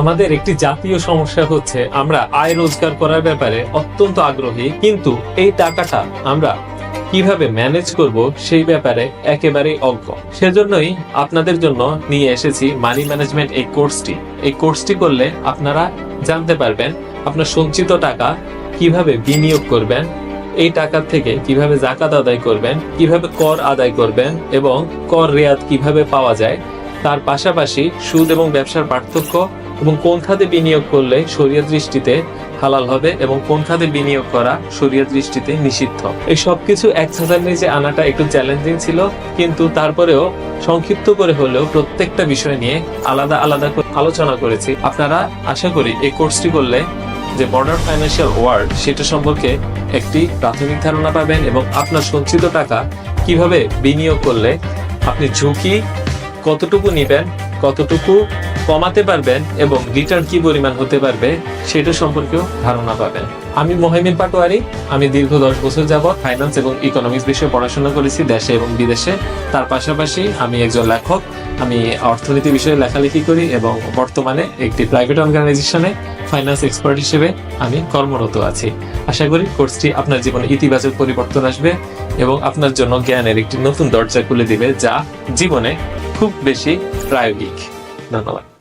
আমাদের একটি জাতীয় সমস্যা হচ্ছে আমরা আয় রোজগার করার ব্যাপারে অত্যন্ত আগ্রহী, কিন্তু এই টাকাটা আমরা কীভাবে ম্যানেজ করব সেই ব্যাপারে একেবারেই অজ্ঞ। সেজন্যই আপনাদের জন্য নিয়ে এসেছি মানি ম্যানেজমেন্ট এই কোর্সটি। এই কোর্সটি করলে আপনারা জানতে পারবেন আপনার সঞ্চিত টাকা কীভাবে বিনিয়োগ করবেন, এই টাকা থেকে কীভাবে জাকাত আদায় করবেন, কীভাবে কর আদায় করবেন এবং কর রেয়াত কীভাবে পাওয়া যায়, তার পাশাপাশি সুদ এবং ব্যবসার পার্থক্য এবং কোন খাতে বিনিয়োগ করলে শরীয় দৃষ্টিতে হালাল হবে এবং কোন খাতে বিনিয়োগ করা শরীয় দৃষ্টিতে নিষিদ্ধ। এই সবকিছু এক ছাতার নিচে আনাটা একটু চ্যালেঞ্জিং ছিল, কিন্তু তারপরেও সংক্ষিপ্ত করে হলেও প্রত্যেকটা বিষয় নিয়ে আলাদা আলাদা করে আলোচনা করেছি। আপনারা আশা করি এই কোর্সটি করলে যে মডার্ন ফাইন্যান্সিয়াল ওয়ার্ল্ড সেটা সম্পর্কে একটি প্রাথমিক ধারণা পাবেন এবং আপনার সঞ্চিত টাকা কীভাবে বিনিয়োগ করলে আপনি ঝুঁকি কতটুকু নেবেন কতটুকু কমাতে পারবেন এবং রিটার্ন কি পরিমাণ হতে পারবে, সেটা সম্পর্কেও ধারণা পাবেন। আমি মোহাইমিন পাটোয়ারি, আমি দীর্ঘ দশ বছর যাবৎ ফাইন্যান্স এবং ইকোনমিক্স বিষয়ে পড়াশোনা করেছি দেশে এবং বিদেশে। তার পাশাপাশি আমি একজন লেখক, আমি অর্থনীতি বিষয়ে লেখালেখি করি এবং বর্তমানে একটি প্রাইভেট অর্গানাইজেশনে ফাইন্যান্স এক্সপার্ট হিসেবে আমি কর্মরত আছি। আশা করি কোর্সটি আপনার জীবনে ইতিবাচক পরিবর্তন আসবে এবং আপনার জন্য জ্ঞানের একটি নতুন দরজা খুলে দিবে যা জীবনে খুব বেশি প্রায়োগিক। ধন্যবাদ।